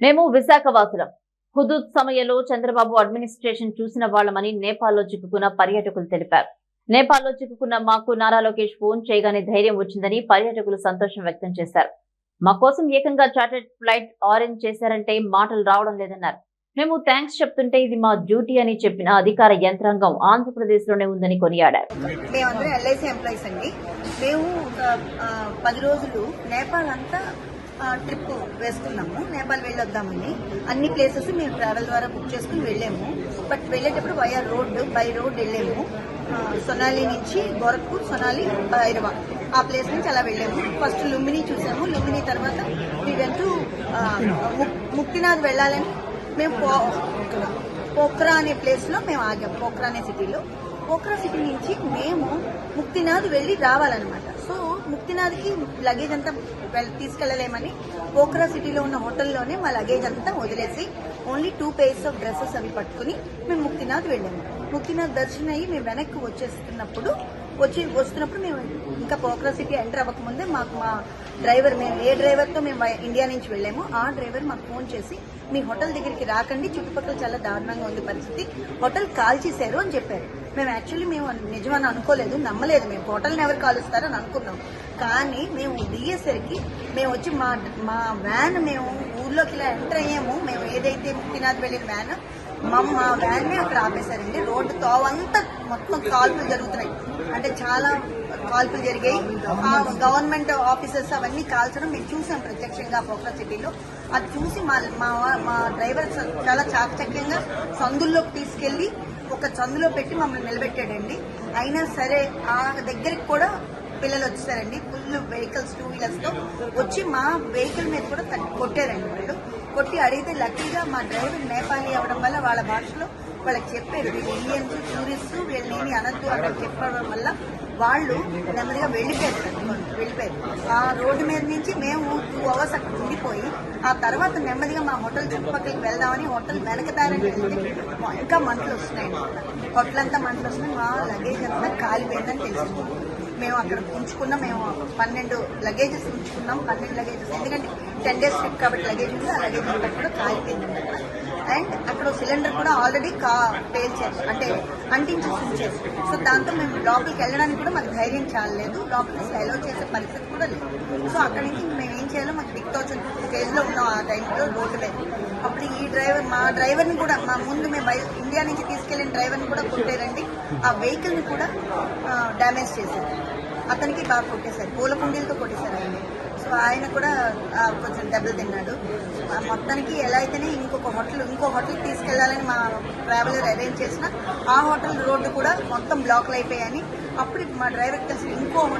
మేము విశాఖ వాసులం హుదూద్ సమయంలో చంద్రబాబు అడ్మినిస్ట్రేషన్ చూసిన వాళ్ళమని నేపాల్లో చిక్కుకున్న పర్యాటకులు తెలిపారు. నేపాల్లో చిక్కుకున్న మాకు నారా లోకేష్ ఫోన్ చేయగానే ధైర్యం వచ్చిందని పర్యాటకులు సంతోషం వ్యక్తం చేశారు. మా కోసం ఏకంగా చార్టెడ్ ఫ్లైట్ ఆరెంజ్ చేశారంటే మాటలు రావడం లేదన్నారు. మేము థ్యాంక్స్ చెప్తుంటే ఇది మా డ్యూటీ అని చెప్పిన అధికార యంత్రాంగం ఆంధ్రప్రదేశ్లోనే ఉందని కొనియాడారు. మేమందరం ఎల్ఐసి ఎంప్లాయీస్ అండి. మేము పది రోజులు నేపాల్ అంతా ట్రిప్ వేసుకున్నాము. నేపాల్ వెళ్ళొద్దామని. అన్ని ప్లేసెస్ మేము ట్రావెల్ ద్వారా బుక్ చేసుకుని వెళ్ళాము. బట్ వెళ్ళేటప్పుడు వైఆర్ రోడ్ బై రోడ్ వెళ్ళాము. సొనాలి నుంచి గోరఖ్పూర్ సొనాలి భైరవ. ఆ ప్లేస్ నుంచి అలా వెళ్ళాము. ఫస్ట్ లుంబిని చూసాము. లుంబిని తర్వాత మీ ముక్తినాథ్ వెళ్ళాలని మేము పోఖ్రా అనే ప్లేస్లో మేము ఆగాం. పోఖ్రా అనే సిటీలో పోఖ్రా సిటీ నుంచి మేము ముక్తినాథ్ వెళ్ళి రావాలన్నమాట. ముక్తినాథ్కి లగేజ్ అంతా తీసుకెళ్ళలేమని పోఖ్రా సిటీలో ఉన్న హోటల్లోనే మా లగేజ్ అంతా వదిలేసి only two pairs of dresses అవి పట్టుకుని మేము ముక్తినాథ్ వెళ్ళాము. ముక్తినాథ్ దర్శనం అయ్యి మేము వెనక్కి వచ్చేస్తున్నప్పుడు వచ్చి వస్తున్నప్పుడు మేము ఇంకా పోక్రా సిటీ ఎంటర్ అవ్వకముందే మాకు మా డ్రైవర్ మేము ఏ డ్రైవర్తో మేము ఇండియా నుంచి వెళ్ళామో ఆ డ్రైవర్ మాకు ఫోన్ చేసి మీ హోటల్ దగ్గరికి రాకండి చుట్టుపక్కల చాలా దారుణంగా ఉంది పరిస్థితి హోటల్ కాల్ చేశారు అని చెప్పారు. మేము యాక్చువల్లీ మేము నిజమని అనుకోలేదు నమ్మలేదు. మేము హోటల్ని ఎవరు కాలుస్తారని అనుకున్నాం. కానీ మేము దిగేసరికి మేము వచ్చి మా మా వ్యాన్ మేము ఊర్లోకి ఇలా ఎంటర్ అయ్యాము. మేము ఏదైతే ముక్తినాథ్ వెళ్ళిన వ్యాన్ మా మా వ్యాన్ని అక్కడ ఆపేశారండి. రోడ్డు తోవంతా మొత్తం కాల్పులు జరుగుతున్నాయి. అంటే చాలా కాల్పులు జరిగాయి. ఆ గవర్నమెంట్ ఆఫీసర్స్ అవన్నీ కాల్చడం మేము చూసాం ప్రత్యక్షంగా పోక్రా సిటీలో. అది చూసి మా మా మా డ్రైవర్ చాలా చాకచక్యంగా సందుల్లోకి తీసుకెళ్ళి ఒక చందులో పెట్టి మమ్మల్ని నిలబెట్టాడండి. అయినా సరే ఆ దగ్గరికి కూడా పిల్లలు వచ్చేసారండి. ఫుల్ వెహికల్స్ టూ వీలర్స్తో వచ్చి మా వెహికల్ మీద కూడా కొట్టారండి. కొట్టి అడిగితే లక్కీగా మా డ్రైవర్ నేపాలి అవడం వల్ల వాళ్ళ భాషలో వాళ్ళకి చెప్పారు. వీళ్ళు ఇండియన్స్ టూరిస్ట్ వీళ్ళని అనద్దు అక్కడ చెప్పడం వల్ల వాళ్ళు నెమ్మదిగా వెళ్ళిపోయారు వెళ్ళిపోయారు. ఆ రోడ్డు మీద నుంచి మేము టూ అవర్స్ అక్కడ ఉండిపోయి ఆ తర్వాత నెమ్మదిగా మా హోటల్ చుట్టుపక్కలకి వెళ్దామని హోటల్ వెనకదారని వెళ్తే ఇంకా మంటలు వస్తున్నాయి హోటల్ అంతా మంటలు వస్తున్నాయి. మా లగేజ్ అంతా కాలిపోయిందని తెలిసింది. మేము అక్కడ ఉంచుకున్నాం. మేము పన్నెండు లగేజెస్ ఉంచుకున్నాం. పన్నెండు లగేజెస్ ఎందుకంటే టెన్ డేస్ ట్రిప్ కాబట్టి లగేజ్ ఉంది. ఆ లగేజ్ అంతా కూడా కాలిపోయింది అండ్ అక్కడ సిలిండర్ కూడా ఆల్రెడీ కా పేల్చారు అంటే అంటించి ఉంచారు సో దాంతో మేము లోపలికి వెళ్ళడానికి కూడా మాకు ధైర్యం చాలలేదు. లోపలికి అలౌ చేసే పరిస్థితి కూడా లేదు. సో అక్కడి నుంచి మేము ఏం చేయాలో మాకు దిక్తోచిన స్టేజ్లో ఉన్నాం ఆ టైంలో రోడ్డు మీద. అప్పుడు ఈ డ్రైవర్ మా డ్రైవర్ని కూడా మా ముందు మేము ఇండియా నుంచి తీసుకెళ్ళిన డ్రైవర్ని కూడా కొట్టారండి. ఆ వెహికల్ని కూడా డ్యామేజ్ చేశారు. అతనికి బాగా కొట్టేశారు. పూల కుండీలతో కొట్టేశారు ఆయన. ఆయన కూడా కొంచెం దెబ్బలు తిన్నాడు. ఆ, మొత్తానికి ఎలా అయితేనే ఇంకొక హోటల్ ఇంకో హోటల్ తీసుకెళ్ళాలని మా ట్రావెలర్ అరేంజ్ చేసిన ఆ హోటల్ రోడ్డు కూడా మొత్తం బ్లాక్లు అయిపోయాయని అప్పుడు మా డ్రైవర్కి తెలిసి ఇంకో